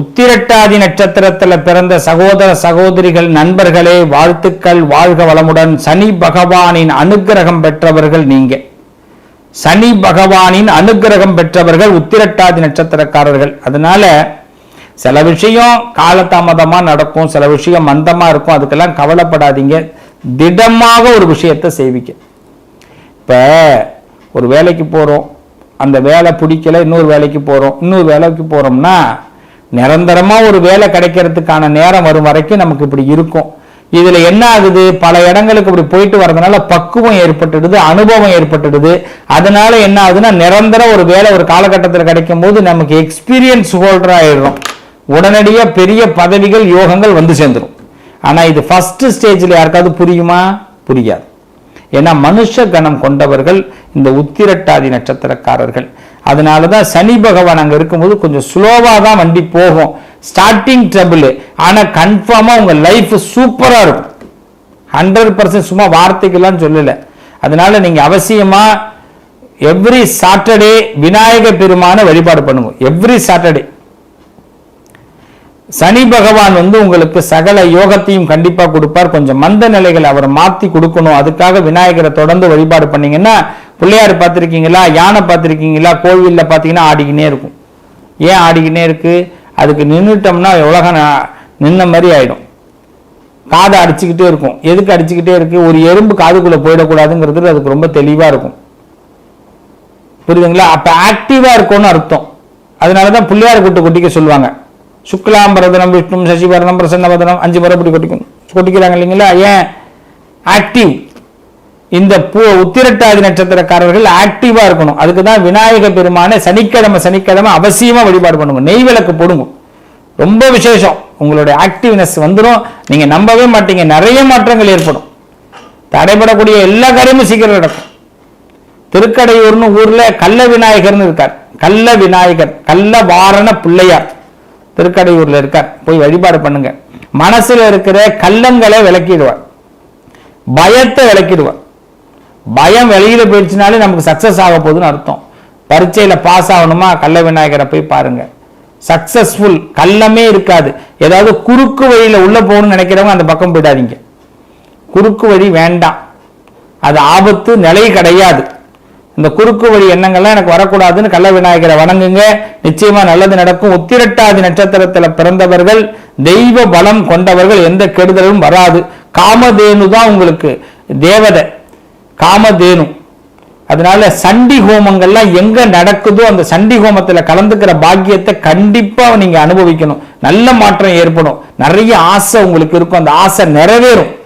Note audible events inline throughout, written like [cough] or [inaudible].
உத்திரட்டாதி நட்சத்திரத்தில் பிறந்த சகோதர சகோதரிகள் நண்பர்களே வாழ்த்துக்கள் வாழ்க வளமுடன். சனி பகவானின் அனுக்கிரகம் பெற்றவர்கள் நீங்க. சனி பகவானின் அனுக்கிரகம் பெற்றவர்கள் உத்திரட்டாதி நட்சத்திரக்காரர்கள். அதனால சில விஷயம் காலதாமதமா நடக்கும் சில விஷயம் மந்தமா இருக்கும். அதுக்கெல்லாம் கவலைப்படாதீங்க. திடமாக ஒரு விஷயத்தை செய்விக்க இப்போ ஒரு வேலைக்கு போகிறோம் அந்த வேலை பிடிக்கல இன்னொரு வேலைக்கு போகிறோம் இன்னொரு வேலைக்கு போகிறோம்னா நிரந்தரமாக ஒரு வேலை கிடைக்கிறதுக்கான நேரம் வரும் வரைக்கும் நமக்கு இப்படி இருக்கும். இதில் என்ன ஆகுது? பல இடங்களுக்கு இப்படி போயிட்டு வரதுனால பக்குவம் ஏற்பட்டுடுது அனுபவம் ஏற்பட்டுடுது. அதனால என்ன ஆகுதுன்னா நிரந்தர ஒரு வேலை ஒரு காலகட்டத்தில் கிடைக்கும் போது நமக்கு எக்ஸ்பீரியன்ஸ் ஹோல்டர் ஆயிடுறோம். உடனடியாக பெரிய பதவிகள் யோகங்கள் வந்து சேர்ந்துடும் ஆனால் இது ஃபர்ஸ்ட் ஸ்டேஜில் யாருக்காவது புரியுமா? புரியாது. ஏன்னா மனுஷ கணம் கொண்டவர்கள் இந்த உத்திரட்டாதி நட்சத்திரக்காரர்கள். அதனால தான் சனி பகவான் அங்கே இருக்கும்போது கொஞ்சம் ஸ்லோவாக தான் வண்டி போகும். ஸ்டார்டிங் ட்ரபிள் ஆனால் கன்ஃபார்மாக உங்கள் லைஃப் சூப்பராக இருக்கும். ஹண்ட்ரட் பர்சன்ட் சும்மா வார்த்தைக்கெல்லாம் சொல்லலை. அதனால நீங்கள் அவசியமாக எவ்ரி சாட்டர்டே விநாயக பெருமான வழிபாடு பண்ணுங்க. எவ்ரி சாட்டர்டே சனி பகவான் வந்து உங்களுக்கு சகல யோகத்தையும் கண்டிப்பா கொடுப்பார். கொஞ்சம் மந்த நிலைகளை அவர் மாத்தி கொடுக்கணும். அதுக்காக விநாயகரை தொடர்ந்து வழிபாடு பண்ணீங்கன்னா பிள்ளையார் பார்த்துருக்கீங்களா? யானை பார்த்துருக்கீங்களா? கோவில்ல பார்த்தீங்கன்னா ஆடிக்கினே இருக்கும். ஏன் ஆடிக்கினே இருக்குது அதுக்கு நின்றுட்டோம்னா உலகம் நின்ன மாதிரி ஆகிடும் காதை அடிச்சுக்கிட்டே இருக்கும். எதுக்கு அடிச்சுக்கிட்டே இருக்குது ஒரு எறும்பு காதுக்குள்ளே போயிடக்கூடாதுங்கிறது அதுக்கு ரொம்ப தெளிவாக இருக்கும். புரியுதுங்களா? அப்போ ஆக்டிவாக இருக்கும்னு அர்த்தம். அதனால தான் பிள்ளையார் கூட்டு கொட்டிக்க சொல்லுவாங்க. சுக்லாம்பரதனம் விஷ்ணு சசிவரணம் பிரசன்னவதனம் அஞ்சு முறை கொட்டிக்கணும் கொட்டிக்கிறாங்க இல்லைங்களா? ஏன்? ஆக்டிவ் இந்த பூ உத்திரட்டாதி நட்சத்திரக்காரர்கள் ஆக்டிவா இருக்கணும். அதுக்கு தான் விநாயக பெருமானை சனிக்கிழமை சனிக்கிழமை அவசியமா வழிபாடு பண்ணுங்க. நெய் விளக்கு போடுங்க. ரொம்ப விசேஷம். உங்களுடைய ஆக்டிவ்னஸ் வந்துடும் நீங்க நம்பவே மாட்டீங்க. நிறைய மாற்றங்கள் ஏற்படும். தடைபடக்கூடிய எல்லா காரியமும் சீக்கிரம் நடக்கும். திருக்கடையூர்னு ஊர்ல கள்ள விநாயகர்னு இருக்கார். கள்ள விநாயகர் கள்ள வாரண பிள்ளையார் திருக்கடையூர்ல இருக்கார். போய் வழிபாடு பண்ணுங்க. மனசுல இருக்கிற கள்ளங்களை விளக்கிடுவார். பயத்தை விளக்கிடுவார். பயம் வெளியில போயிடுச்சுனாலே நமக்கு சக்சஸ் ஆக போகுதுன்னு அர்த்தம். பரீட்சையில பாஸ் ஆகணுமா? கள்ள விநாயகரை போய் பாருங்க. சக்சஸ்ஃபுல் கள்ளமே இருக்காது. ஏதாவது குறுக்கு வழியில உள்ள போகணும்னு நினைக்கிறவங்க அந்த பக்கம் போயிடாதீங்க. குறுக்கு வழி வேண்டாம். அது ஆபத்து நிலை கிடையாது. இந்த குறுக்கு வழி எண்ணங்கள்லாம் எனக்கு வரக்கூடாதுன்னு கள்ள விநாயகரை வணங்குங்க. நிச்சயமா நல்லது நடக்கும். உத்திரட்டாதி நட்சத்திரத்துல பிறந்தவர்கள் தெய்வ பலம் கொண்டவர்கள் எந்த கெடுதலும் வராது. காமதேனு தான் உங்களுக்கு தேவதை. காமதேனு. அதனால சண்டி ஹோமங்கள்லாம் எங்க நடக்குதோ அந்த சண்டி ஹோமத்துல கலந்துக்கிற பாக்கியத்தை கண்டிப்பா நீங்க அனுபவிக்கணும். நல்ல மாற்றம் ஏற்படும். நிறைய ஆசை உங்களுக்கு இருக்கும். அந்த ஆசை நிறைவேறும்.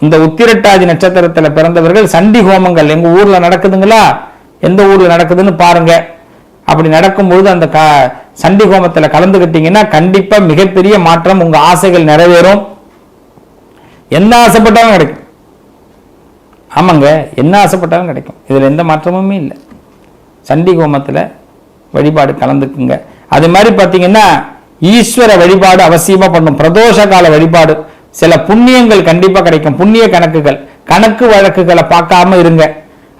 இந்த உத்திரட்டாதி நட்சத்திரத்துல பிறந்தவர்கள் சண்டி ஹோமங்கள் எங்க ஊர்ல நடக்குதுங்களா? எந்த ஊர்ல நடக்குதுன்னு பாருங்க. அப்படி நடக்கும்போது அந்த க சண்டி ஹோமத்துல கலந்துக்கிட்டீங்கன்னா கண்டிப்பா மிகப்பெரிய மாற்றம் உங்க ஆசைகள் நிறைவேறும். என்ன ஆசைப்பட்டாலும் கிடைக்கும் ஆமாங்க என்ன ஆசைப்பட்டாலும் கிடைக்கும். இதில் எந்த மாற்றமுமே இல்லை. சண்டி கோமத்தில் வழிபாடு கலந்துக்குங்க. அது மாதிரி பார்த்தீங்கன்னா ஈஸ்வர வழிபாடு அவசியமாக பண்ணும். பிரதோஷ கால வழிபாடு. சில புண்ணியங்கள் கண்டிப்பாக கிடைக்கும். புண்ணிய கணக்குகள் கணக்கு வழக்குகளை பார்க்காம இருங்க.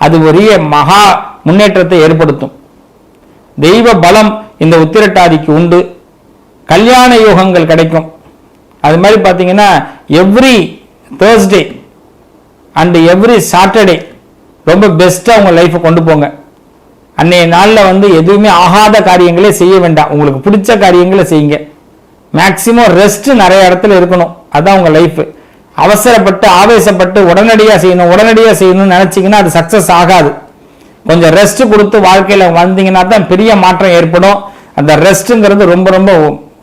அது ஒரே மகா முன்னேற்றத்தை ஏற்படுத்தும். தெய்வ பலம் இந்த உத்திரட்டாதிக்கு உண்டு. கல்யாண யோகங்கள் கிடைக்கும். அது மாதிரி பார்த்தீங்கன்னா every Thursday and every Saturday ரொம்ப பெஸ்ட்டாக உங்கள் லைஃப்பை கொண்டு போங்க. அன்னைய நாளில் வந்து எதுவுமே ஆகாத காரியங்களே செய்ய வேண்டாம். உங்களுக்கு பிடிச்ச காரியங்களை செய்யுங்க. மேக்சிமம் ரெஸ்ட் நிறைய இடத்துல இருக்கணும். அதுதான் உங்கள் லைஃப் அவசரப்பட்டு ஆவேசப்பட்டு உடனடியாக செய்யணும் உடனடியாக செய்யணும்னு நினச்சிங்கன்னா அது சக்ஸஸ் ஆகாது. கொஞ்சம் ரெஸ்ட் கொடுத்து வாழ்க்கையில் வந்தீங்கன்னா தான் பெரிய மாற்றம் ஏற்படும். அந்த ரெஸ்ட்டுங்கிறது ரொம்ப ரொம்ப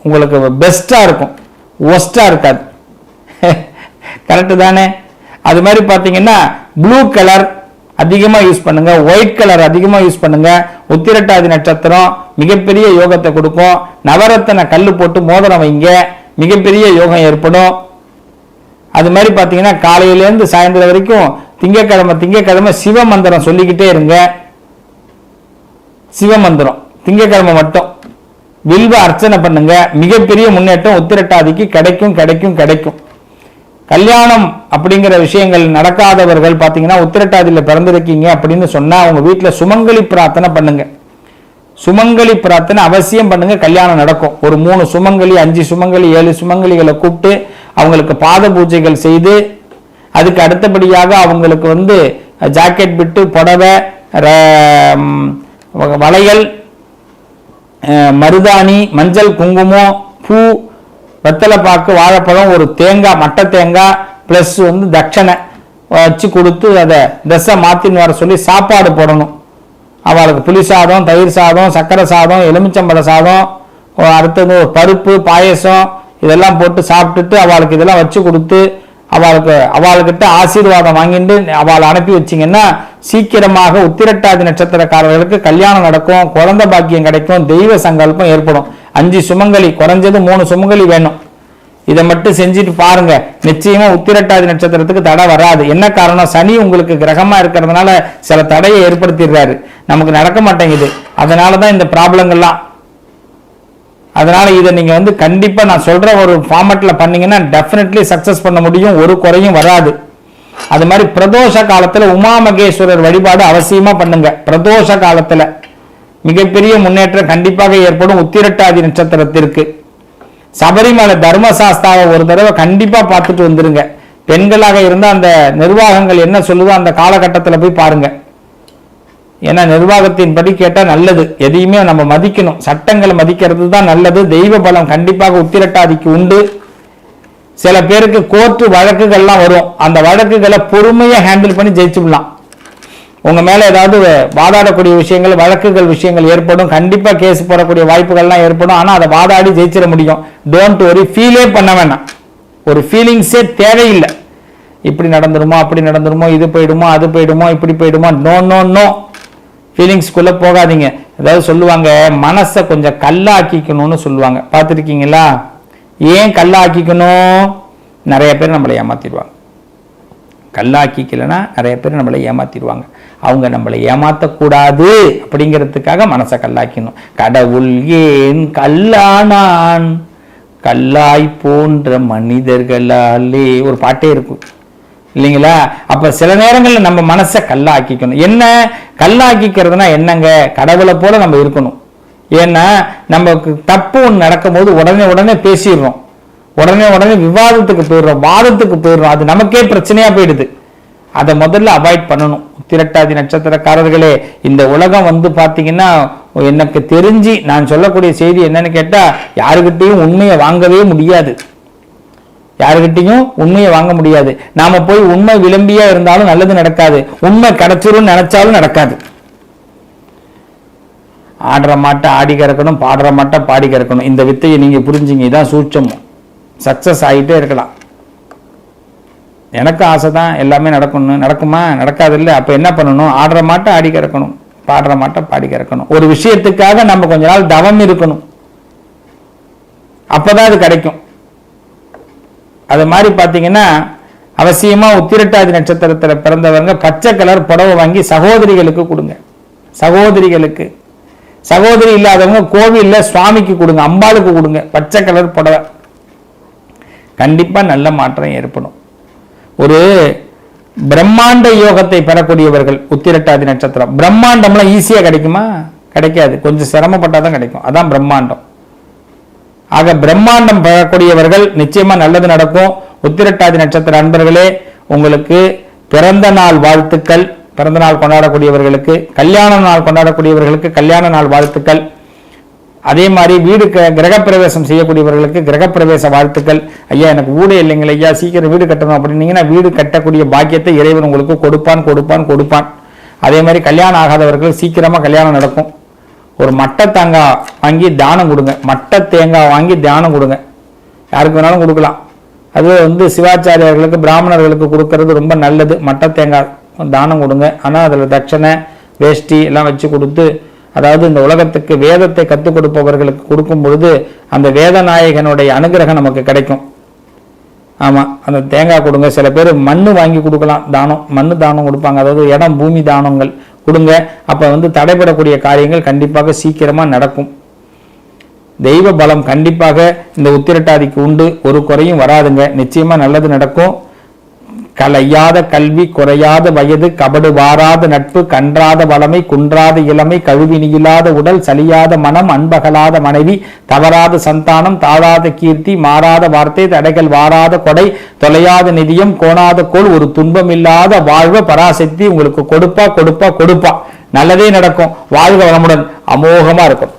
உங்களுக்கு பெஸ்ட்டாக இருக்கும். ஒஸ்ட்டாக இருக்காது. [laughs] கரெக்டு தானே? அது மாதிரி பார்த்தீங்கன்னா ப்ளூ கலர் அதிகமாக யூஸ் பண்ணுங்க ஒயிட் கலர் அதிகமாக யூஸ் பண்ணுங்க. உத்திரட்டாதி நட்சத்திரம் மிகப்பெரிய யோகத்தை கொடுக்கும். நவரத்தன கல் போட்டு மோதிரம் வைங்க மிகப்பெரிய யோகம் ஏற்படும். அது மாதிரி பார்த்தீங்கன்னா காலையிலேருந்து சாயந்தரம் வரைக்கும் திங்கக்கிழமை திங்கக்கிழமை சிவ மந்திரம் சொல்லிக்கிட்டே இருங்க. சிவ மந்திரம் திங்கக்கிழமை மட்டும். வில்வ அர்ச்சனை பண்ணுங்க மிகப்பெரிய முன்னேற்றம் உத்திரட்டாதிக்கு கிடைக்கும் கிடைக்கும் கிடைக்கும். கல்யாணம் அப்படிங்கிற விஷயங்கள் நடக்காதவர்கள் பார்த்தீங்கன்னா உத்திரட்டாதியில் பிறந்திருக்கீங்க அப்படின்னு சொன்னால் அவங்க வீட்டில் சுமங்கலி பிரார்த்தனை பண்ணுங்க. சுமங்கலி பிரார்த்தனை அவசியம் பண்ணுங்க கல்யாணம் நடக்கும். ஒரு மூணு சுமங்கலி அஞ்சு சுமங்கலி ஏழு சுமங்கலிகளை கூப்பிட்டு அவங்களுக்கு பாத பூஜைகள் செய்து அதுக்கு அடுத்தபடியாக அவங்களுக்கு வந்து ஜாக்கெட் விட்டு புடவை ர- வளையல் மருதாணி மஞ்சள் குங்குமம் பூ வெத்தலைப்பாக்கு வாழைப்பழம் ஒரு தேங்காய் மட்டை தேங்காய் ப்ளஸ் வந்து தட்சணை வச்சு கொடுத்து அதை ட்ரெஸ்ஸை மாற்றின்னு வர சொல்லி சாப்பாடு போடணும். அவளுக்கு புளி சாதம் தயிர் சாதம் சக்கரை சாதம் எலுமிச்சம்பழ சாதம் அடுத்தது ஒரு பருப்பு பாயசம் இதெல்லாம் போட்டு சாப்பிட்டுட்டு அவளுக்கு இதெல்லாம் வச்சு கொடுத்து அவளுக்கு அவள்கிட்ட ஆசீர்வாதம் வாங்கிட்டு அவளை அனுப்பி வச்சிங்கன்னா சீக்கிரமாக உத்திரட்டாதி நட்சத்திரக்காரர்களுக்கு கல்யாணம் நடக்கும் குழந்தை பாக்கியம் கிடைக்கும் தெய்வ சங்கல்பம் ஏற்படும். அஞ்சு சுமங்கலி குறைஞ்சது மூணு சுமங்கலி வேணும். இதை மட்டும் செஞ்சுட்டு பாருங்க. நிச்சயமா உத்திரட்டாதி நட்சத்திரத்துக்கு தடை வராது. என்ன காரணம்? சனி உங்களுக்கு கிரகமா இருக்கிறதுனால சில தடையை ஏற்படுத்திடுறாரு. நமக்கு நடக்க மாட்டேங்குது. அதனால தான் இந்த ப்ராப்ளங்கள்லாம். அதனால இதை நீங்க வந்து கண்டிப்பா நான் சொல்ற ஒரு ஃபார்மட்ல பண்ணீங்கன்னா டெஃபினெட்லி சக்சஸ் பண்ண முடியும். ஒரு குறையும் வராது. அது மாதிரி பிரதோஷ காலத்துல உமா மகேஸ்வரர் வழிபாடு அவசியமா பண்ணுங்க. பிரதோஷ காலத்துல. மிகப்பெரிய முன்னேற்றம் கண்டிப்பாக ஏற்படும் உத்திரட்டாதி நட்சத்திரத்திற்கு. சபரிமலை தர்மசாஸ்தாவை ஒரு தடவை கண்டிப்பாக பார்த்துட்டு வந்துருங்க. பெண்களாக இருந்தால் அந்த நிர்வாகங்கள் என்ன சொல்லுதோ அந்த காலகட்டத்தில் போய் பாருங்க. ஏன்னா நிர்வாகத்தின் படி கேட்டால் நல்லது. எதையுமே நம்ம மதிக்கணும். சட்டங்களை மதிக்கிறது தான் நல்லது. தெய்வ பலம் கண்டிப்பாக உத்திரட்டாதிக்கு உண்டு. சில பேருக்கு கோர்ட்டு வழக்குகள்லாம் வரும். அந்த வழக்குகளை பொறுமையாக ஹேண்டில் பண்ணி ஜெயிச்சுடலாம் உங்கள் மேலே ஏதாவது வாதாடக்கூடிய விஷயங்கள் வழக்குகள் விஷயங்கள் ஏற்படும். கண்டிப்பாக கேஸ் போடக்கூடிய வாய்ப்புகள்லாம் ஏற்படும். ஆனால் அதை வாதாடி ஜெயிச்சிட முடியும். டோன்ட் வரி ஃபீலே பண்ண வேணாம். ஒரு ஃபீலிங்ஸே தேவையில்லை. இப்படி நடந்துருமோ அப்படி நடந்துருமோ இது போயிடுமோ அது போயிடுமோ இப்படி போயிடுமோ நோ நோ நோ ஃபீலிங்ஸ்குள்ளே போகாதீங்க. அதாவது சொல்லுவாங்க மனசை கொஞ்சம் கல்லாக்கிக்கணும்னு சொல்லுவாங்க. பார்த்துருக்கீங்களா? ஏன் கல்லாக்கிக்கணும்? நிறைய பேர் நம்மளை ஏமாத்திடுவாங்க. கல்லாக்கிக்கலைன்னா நிறைய பேர் நம்மளை ஏமாத்திடுவாங்க. அவங்க நம்மளை ஏமாத்தக்கூடாது அப்படிங்கிறதுக்காக மனசை கல்லாக்கணும் கடவுள் ஏன் கல்லானான்? கல்லாய் போன்ற மனிதர்களாலே. ஒரு பாட்டே இருக்கும். இல்லைங்களா? அப்ப சில நேரங்களில் நம்ம மனசை கல்லாக்கிக்கணும். என்ன? கல்லாக்கிக்கிறதுனா என்னங்க? கடவுளை போல நம்ம இருக்கணும். ஏன்னா நமக்கு தப்பு ஒன்று நடக்கும்போது உடனே உடனே பேசிடுறோம். உடனே உடனே விவாதத்துக்கு போயிடுறோம் வாதத்துக்கு போயிடுறோம். அது நமக்கே பிரச்சனையா போயிடுது. அதை முதல்ல அவாய்ட் பண்ணணும். திரட்டாதி நட்சத்திரக்காரர்களே இந்த உலகம் வந்து பாத்தீங்கன்னா எனக்கு தெரிஞ்சு நான் சொல்லக்கூடிய செய்தி என்னன்னு கேட்டா யாருக்கிட்டையும் உண்மையை வாங்கவே முடியாது. யாருக்கிட்டையும் உண்மையை வாங்க முடியாது. நாம போய் உண்மை விளம்பியா இருந்தாலும் நல்லது நடக்காது. உண்மை கிடைச்சிரும் நினைச்சாலும் நடக்காது. ஆடுற மாட்டை ஆடி கறக்கணும் பாடுற மாட்டை பாடி கறக்கணும். இந்த வித்தையை நீங்க புரிஞ்சுங்க. இதான் சூட்சமும். சக்சஸ் ஆகிட்டே இருக்கலாம். எனக்கு ஆசை தான் எல்லாமே நடக்கணும் நடக்குமா? நடக்காது இல்லை அப்போ என்ன பண்ணணும்? ஆடுற மாட்டை ஆடி கறக்கணும். பாடுற மாட்டை பாடி கறக்கணும். ஒரு விஷயத்துக்காக நம்ம கொஞ்ச நாள் தவம் இருக்கணும். அப்பதான் அது கிடைக்கும். அது மாதிரி பார்த்தீங்கன்னா அவசியமா உத்திரட்டாதி நட்சத்திரத்தில் பிறந்தவங்க பச்சை கலர் புடவை வாங்கி சகோதரிகளுக்கு கொடுங்க. சகோதரிகளுக்கு. சகோதரி இல்லாதவங்க கோவில்ல சுவாமிக்கு கொடுங்க. அம்பாளுக்கு கொடுங்க. பச்சை கலர் புடவை. கண்டிப்பா நல்ல மாற்றம் ஏற்படும். ஒரு பிரம்மாண்ட யோகத்தை பெறக்கூடியவர்கள் உத்திரட்டாதி நட்சத்திரம் பிரம்மாண்டம்லாம் ஈஸியா கிடைக்குமா? கிடைக்காது. கொஞ்சம் சிரமப்பட்டாதான் தான் கிடைக்கும். அதான் பிரம்மாண்டம். ஆக பிரம்மாண்டம் பெறக்கூடியவர்கள் நிச்சயமா நல்லது நடக்கும். உத்திரட்டாதி நட்சத்திர அன்பர்களே உங்களுக்கு பிறந்த நாள் வாழ்த்துக்கள். பிறந்த நாள் கொண்டாடக்கூடியவர்களுக்கு கல்யாண நாள் கொண்டாடக்கூடியவர்களுக்கு கல்யாண நாள் வாழ்த்துக்கள். அதே மாதிரி வீடு க- கிரகப்பிரவேசம் செய்யக்கூடியவர்களுக்கு கிரகப்பிரவேச வாழ்த்துக்கள். ஐயா எனக்கு வீடு இல்லைங்களே ஐயா சீக்கிரம் வீடு கட்டணும் அப்படின்னீங்கன்னா வீடு கட்டக்கூடிய பாக்கியத்தை இறைவன் உங்களுக்கு கொடுப்பான் கொடுப்பான் கொடுப்பான். அதே மாதிரி கல்யாணம் ஆகாதவர்கள் சீக்கிரமா கல்யாணம் நடக்கும். ஒரு மட்டை தேங்காய் வாங்கி தானம் கொடுங்க. மட்டை தேங்காய் வாங்கி தானம் கொடுங்க. யாருக்கு வேணாலும் கொடுக்கலாம். அது வந்து சிவாச்சாரியர்களுக்கு பிராமணர்களுக்கு கொடுக்கறது ரொம்ப நல்லது. மட்டை தேங்காய் தானம் கொடுங்க. ஆனால் அதில் தட்சணை வேஷ்டி எல்லாம் வச்சு கொடுத்து அதாவது இந்த உலகத்துக்கு வேதத்தை கற்றுக் கொடுப்பவர்களுக்கு கொடுக்கும் பொழுது அந்த வேதநாயகனுடைய அனுகிரகம் நமக்கு கிடைக்கும். ஆமாம் அந்த தேங்காய் கொடுங்க. சில பேர் மண்ணு வாங்கி கொடுக்கலாம். தானம் மண் தானம் கொடுப்பாங்க. அதாவது இடம் பூமி தானங்கள் கொடுங்க. அப்போ வந்து தடைபடக்கூடிய காரியங்கள் கண்டிப்பாக சீக்கிரமாக நடக்கும். தெய்வ பலம் கண்டிப்பாக இந்த உத்திரட்டாதிக்கு உண்டு. ஒரு குறையும் வராதுங்க. நிச்சயமாக நல்லது நடக்கும். கலையாத கல்வி குறையாத வயது கபடு வாராத நட்பு கன்றாத வளமை குன்றாத இளமை கழுவினியில்லாத உடல் சலியாத மனம் அன்பகலாத மனைவி தவறாத சந்தானம் தாழாத கீர்த்தி மாறாத வார்த்தை தடைகள் வாராத கொடை தொலையாத நிதியம் கோணாத கோல் ஒரு துன்பம் இல்லாத வாழ்வ பராசக்தி உங்களுக்கு கொடுப்பா கொடுப்பா கொடுப்பா. நல்லதே நடக்கும். வாழ்க வளமுடன். அமோகமா இருக்கும்.